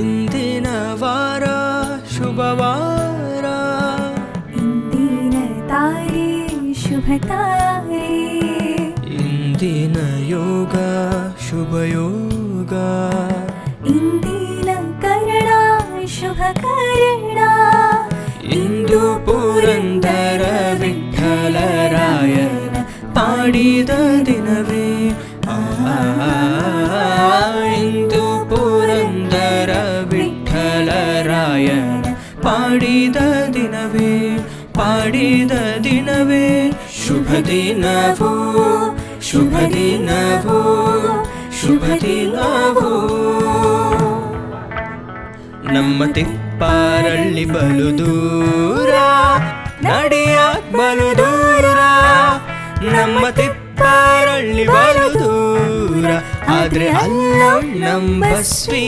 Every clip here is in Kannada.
ಇಂದಿನ ವಾರ ಶುಭವಾರ ಇಂದಿನ ತಾರೆ ಶುಭ ತಾರೆ ಇಂದಿನ ಯೋಗ ಶುಭಯೋಗ ಇಂದಿನ ಕರಣ ಶುಭ ಕರಣ ಇಂದು ಪುರಂದರ ವಿಠಲರಾಯನ ಪಾಡಿದ ಪಾಡಿದ ದಿನವೇ ಪಾಡಿದ ದಿನವೇ. ಶುಭ ದಿನವೋ ಶುಭ ದಿನವೋ ಶುಭ ದಿನವೋ. ನಮ್ಮ ತಿಪ್ಪಾರಳ್ಳಿ ಬಲು ದೂರ ನಡೆಯ ಬಲು ದೂರ? ನಮ್ಮ ತಿಪ್ಪಾರಳ್ಳಿ ಬಲು ದೂರ, ಆದ್ರೆ ಅಲ್ಲ ನಮ್ಮ ಬಸ್ವಿ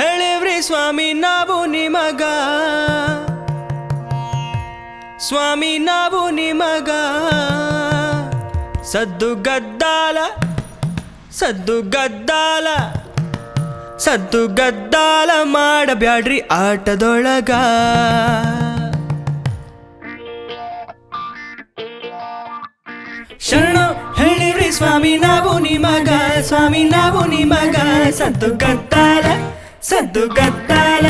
ಹೇಳಿವ್ರಿ ಸ್ವಾಮಿ, ನಾವು ನಿಮಗ. ಸ್ವಾಮಿ, ನಾವು ನಿಮಗ. ಸದ್ದು ಗದ್ದಾಲ ಸದ್ದು ಗದ್ದಾಲ ಸದ್ದು ಗದ್ದಾಲ ಮಾಡಬ್ಯಾಡ್ರಿ ಆಟದೊಳಗ. ಶರಣ ಹೇಳಿವ್ರಿ ಸ್ವಾಮಿ, ನಾವು ನಿಮಗ. ಸ್ವಾಮಿ, ನಾವು ನಿಮಗ. ಸದ್ದು ಗದ್ದಾಲ ಸದ್ದು ಗದ್ದಾಲ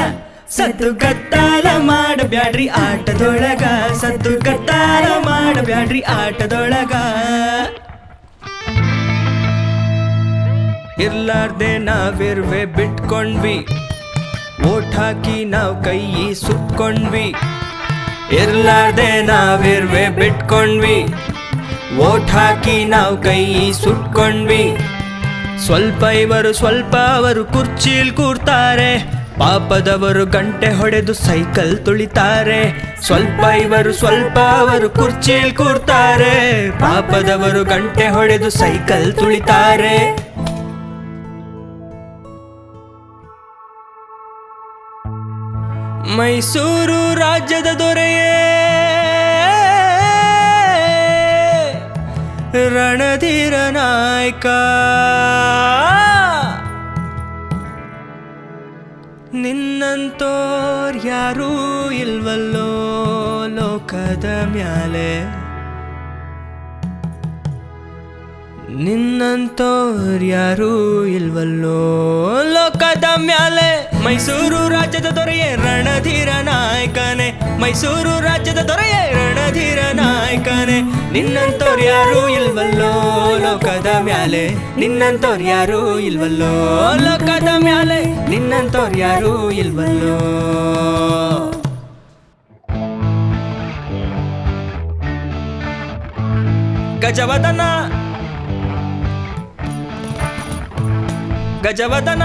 ಸದ್ದು ಗದ್ದಾಲ ಮಾಡಬ್ಯಾಡ್ರಿ ಆಟದೊಳಗ. ಸದ್ದು ಗದ್ದಾಲ ಮಾಡಬ್ಯಾಡ್ರಿ ಆಟದೊಳಗ. ಇರ್ಲಾರ್ದೆ ನಾವಿರ್ವೆ ಬಿಟ್ಕೊಂಡ್ವಿ. ಓಟ್ ಹಾಕಿ ನಾವು ಕೈ ಸುತ್ಕೊಂಡ್ವಿ. ಇರ್ಲಾರ್ದೆ ನಾವಿರ್ವೆ ಬಿಟ್ಕೊಂಡ್ವಿ. ಓಟ್ ಹಾಕಿ ನಾವು ಕೈಯಿ ಸುಟ್ಕೊಂಡ್ವಿ ಸ್ವಲ್ಪ ಇವರು ಸ್ವಲ್ಪ ಅವರು ಕುರ್ಚಿಲ್ ಕೂರ್ತಾರೆ. ಪಾಪದವರು ಗಂಟೆ ಹೊಡೆದು ಸೈಕಲ್ ತುಳಿತಾರೆ. ಸ್ವಲ್ಪ ಇವರು ಸ್ವಲ್ಪ ಅವರು ಕುರ್ಚಿಲ್ ಕೂರ್ತಾರೆ. ಪಾಪದವರು ಗಂಟೆ ಹೊಡೆದು ಸೈಕಲ್ ತುಳಿತಾರೆ. ಮೈಸೂರು ರಾಜ್ಯದ ದೊರೆಯೇ ರಣಧೀರ ನಾಯಕ ನಿನ್ನಂತೋರ್ ಯಾರೂ ಇಲ್ವಲ್ಲೋ ಲೋಕದ ಮ್ಯಾಲೆ. ನಿನ್ನಂತೋರ್ ಯಾರೂ ಇಲ್ವಲ್ಲೋ ಲೋಕದ ಮ್ಯಾಲೆ. ಮೈಸೂರು ರಾಜ್ಯದ ದೊರೆಯೇ ರಣಧೀರ ನಾಯಕನೇ ಮೈಸೂರು ರಾಜ್ಯದ ದೊರೆಯೇ ರಣಧೀರ ನಾಯಕನೇ ನಿನ್ನಂತೋರ್ ಯಾರೂ ಇಲ್ವಲ್ಲೋ ಲೋಕದ ಮ್ಯಾಲೆ ನಿನ್ನಂತೋರ್ ಯಾರೂ ಇಲ್ವಲ್ಲೋ ಲೋಕದ ಮ್ಯಾಲೆ ನಿನ್ನಂತೋರ್ ಯಾರೂ ಇಲ್ವಲ್ಲೋ ಗಜವದನ ಗಜವದನ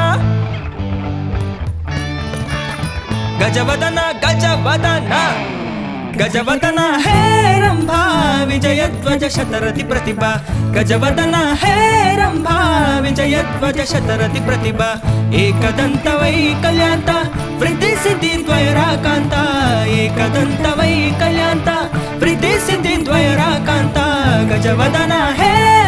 ಗಜವದನ ಗಜವದನ गजवदन हे रंभा विजयध्वज शतरथि प्रतिभा. गजवदन हे रंभा विजयध्वज शतरथि प्रतिभा. एकदंत वैकल्यांता प्रीति सिद्धी द्वैराकांता. एकदंत वैकल्यांता प्रीति सिद्धी द्वैराकांता. गजवदन हे